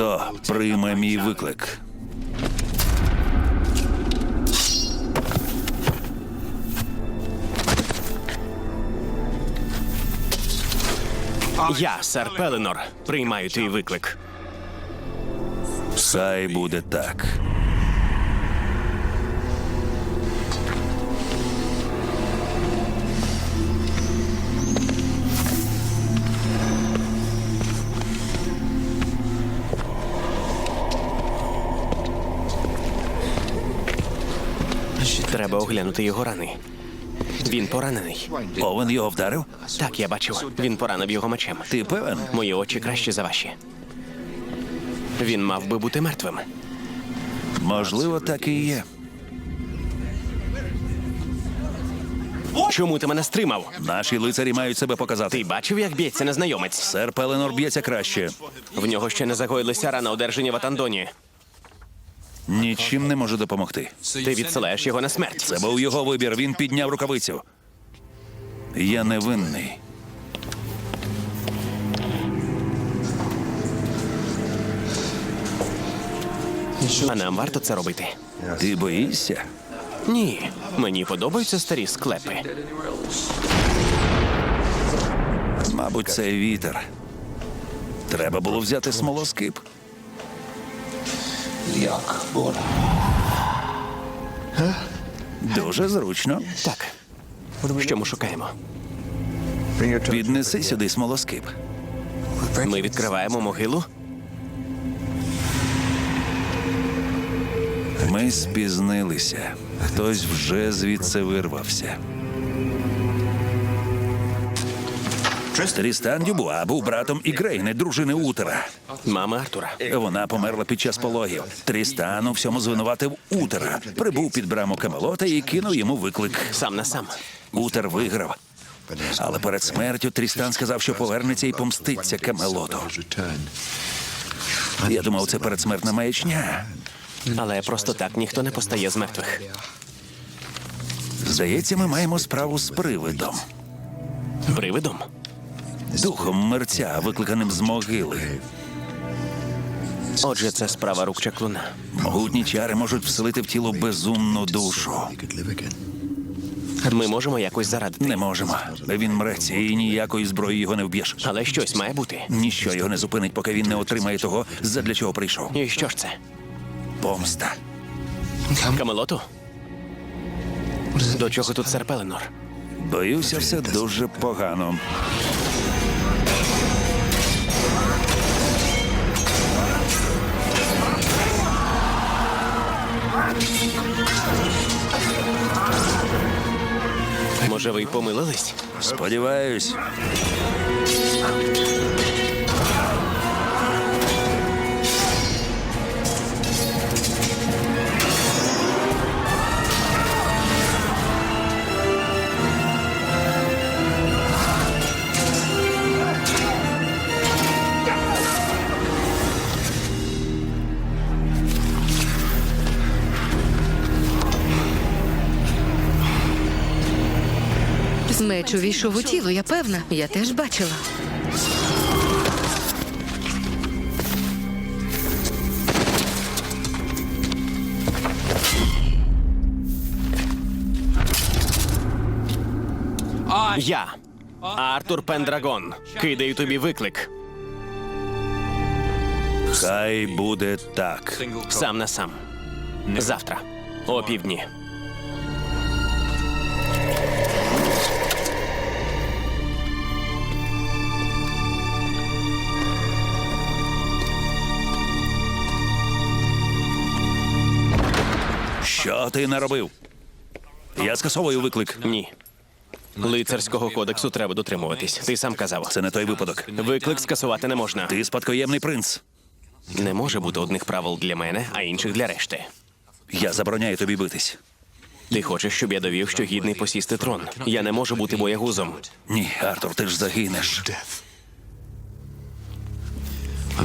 Хто прийме мій виклик? Я, сер Пеленор, приймаю твій виклик. Сай буде так. Треба оглянути його рани. Він поранений. Овен його вдарив? Так, я бачив. Він поранив його мечем. Ти певен? Мої очі кращі за ваші. Він мав би бути мертвим. Можливо, так і є. Чому ти мене стримав? Наші лицарі мають себе показати. Ти бачив, як б'ється незнайомець? Сер Пеленор б'ється краще. В нього ще не загоїлися рана, одержані в Атандоні. Нічим не може допомогти. Ти відсилаєш його на смерть. Це був його вибір. Він підняв рукавицю. Я невинний. А нам варто це робити. Ти боїшся? Ні, мені подобаються старі склепи. Мабуть, це вітер. Треба було взяти смолоскип. Як буде? Дуже зручно. Так. Що ми шукаємо? Піднеси сюди смолоскип. Ми відкриваємо могилу. Ми спізнилися. Хтось вже звідси вирвався. Трістан Дюбуа був братом Ігрейни, дружини Утера. Мама Артура. Вона померла під час пологів. Трістан у всьому звинуватив Утера. Прибув під браму Камелота і кинув йому виклик. Сам на сам. Утер виграв. Але перед смертю Трістан сказав, що повернеться і помститься Камелоту. Я думав, це передсмертна маячня. Але просто так ніхто не постає з мертвих. Здається, ми маємо справу з привидом. Привидом. Духом мерця, викликаним з могили. Отже, це справа рук чаклуна. Могутні чари можуть вселити в тіло безумну душу. Ми можемо якось зарадити. Не можемо. Він мреться, і ніякої зброї його не вб'єш. Але щось має бути. Ніщо його не зупинить, поки він не отримає того, задля чого прийшов. І що ж це? Помста. Камелоту? До чого тут сер Пеленор? Боюся, все дуже погано. Може, ви й помилились? Сподіваюсь. Меч увійшов у тіло, я певна. Я теж бачила. Я, Артур Пендрагон, кидаю тобі виклик. Хай буде так. Сам на сам. Завтра. О півдні. Що ти наробив? Я скасовую виклик. Ні. Лицарського кодексу треба дотримуватись. Ти сам казав. Це не той випадок. Виклик скасувати не можна. Ти спадкоємний принц. Не може бути одних правил для мене, а інших для решти. Я забороняю тобі битись. Ти хочеш, щоб я довів, що гідний посісти трон. Я не можу бути боягузом. Ні, Артур, ти ж загинеш.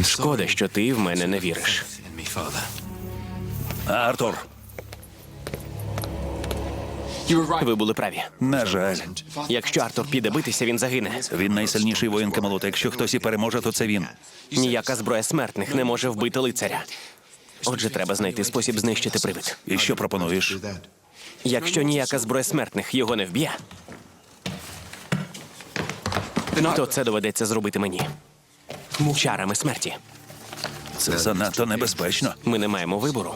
Шкода, що ти в мене не віриш. Артур, Ви були праві. На жаль, Якщо Артур піде битися, він загине. він найсильніший воїн Камелота. Якщо хтось і переможе, то це він. Ніяка зброя смертних не може вбити лицаря. Отже, треба знайти спосіб знищити привид. І що пропонуєш? Якщо ніяка зброя смертних його не вб'є, то це доведеться зробити мені. Чарами смерті. Це занадто небезпечно. Ми не маємо вибору.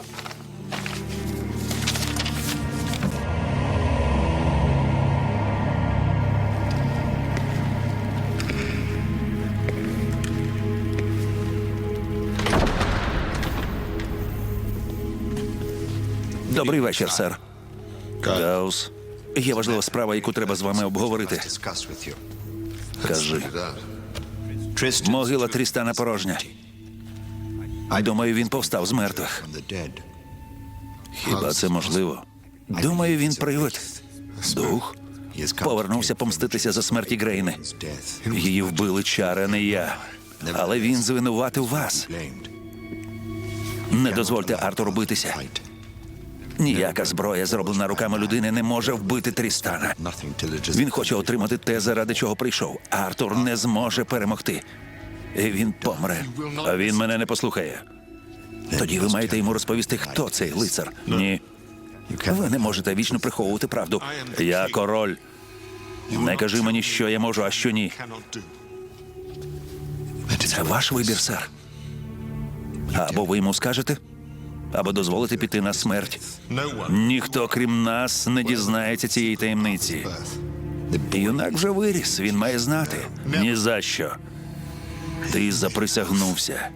Добрий вечір, сер. Гаус. Є важлива справа, яку треба з вами обговорити. Кажи. Могила Трістана порожня. Думаю, він повстав з мертвих. Хіба це можливо? Думаю, він привид. Дух повернувся помститися за смерті Грейни. Її вбили чари, не я. Але він звинуватив вас. Не дозвольте Артуру битися. Ніяка зброя, зроблена руками людини, не може вбити Трістана. Він хоче отримати те, заради чого прийшов. Артур не зможе перемогти. І він помре. А він мене не послухає. Тоді ви маєте йому розповісти, хто цей лицар. Ні. Ви не можете вічно приховувати правду. Я король. Не кажи мені, що я можу, а що ні. Це ваш вибір, сер. Або ви йому скажете, або дозволите піти на смерть. Ніхто, крім нас, не дізнається цієї таємниці. Юнак вже виріс, він має знати. Ні за що. Ти заприсягнувся.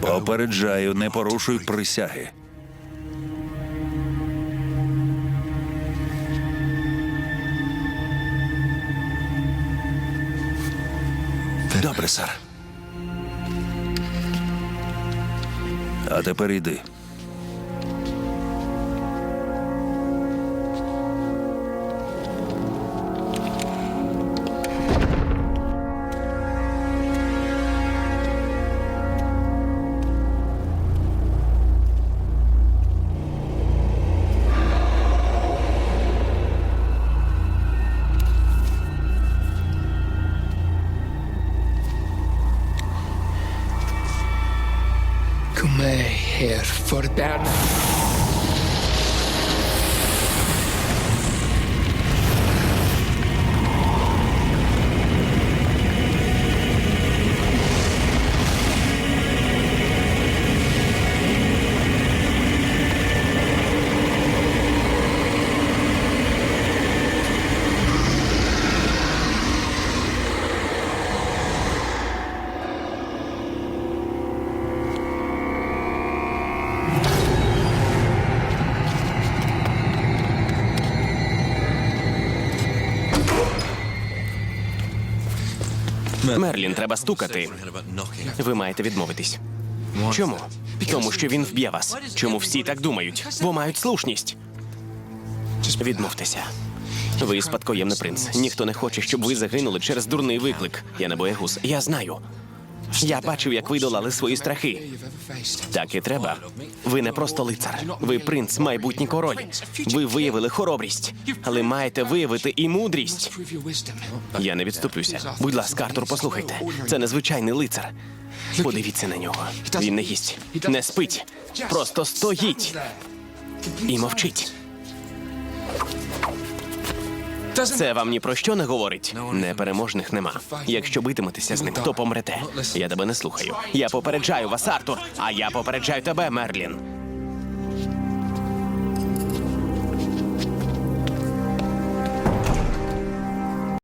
Попереджаю, не порушуй присяги. Добре, сер. А тепер йди. Kume eh, here for that. Мерлін, треба стукати. Ви маєте відмовитись. Чому? Тому що він вб'є вас. Чому всі так думають? Бо мають слушність. Відмовтеся. Ви спадкоємний принц. Ніхто не хоче, щоб ви загинули через дурний виклик. Я не боягуз. Я знаю. Я бачив, як ви долали свої страхи. Так і треба. Ви не просто лицар. Ви принц, майбутній король. Ви виявили хоробрість, але маєте виявити і мудрість. Я не відступлюся. Будь ласка, Артур, послухайте. Це незвичайний лицар. Подивіться на нього. Він не їсть, не спить, просто стоїть і мовчить. Це вам ні про що не говорить. Непереможних нема. Якщо битиметеся з ним, то помрете. Я тебе не слухаю. Я попереджаю вас, Артур, а я попереджаю тебе, Мерлін.